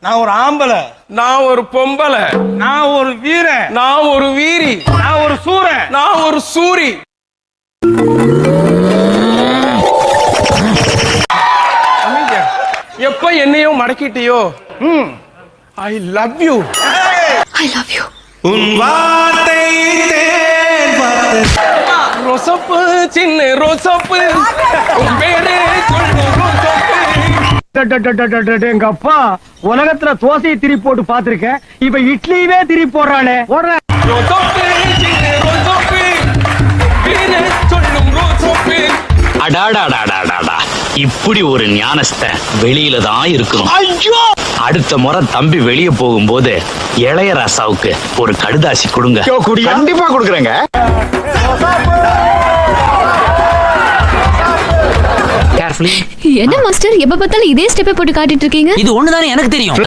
நான் ஒரு ஆம்பளை. நான் ஒரு பொம்பளை. நான் ஒரு வீரன். நான் ஒரு வீரி. நான் ஒரு சூரன். நான் ஒரு சூரி. எப்ப என்னையும் மடக்கிட்டியோ? I love you I love you உன் வார்த்தை ரொசப்பு சின்ன ரொசப்பு. உன் பேரு சொல்லு ரொசப்பு எங்க அப்பா உலகத்துல தோசையை திரி போட்டு பாத்திருக்கேன் இப்ப இட்லியவே திரி போடுறானே அடாடாடாடாடாடா இப்படி ஒரு ஞானஸ்த வெளியில தான் இருக்கணும் அடுத்த முறை தம்பி வெளியே போகும்போது இளையராசாவுக்கு ஒரு கடுதாசி கொடுங்க. கண்டிப்பா கொடுக்குறேங்க. என்ன மாஸ்டர் எப்ப பார்த்தாலும் இதே ஸ்டெப்பை போட்டு காட்டிட்டு இருக்கீங்க? இது ஒண்ணுதானே எனக்கு தெரியும்.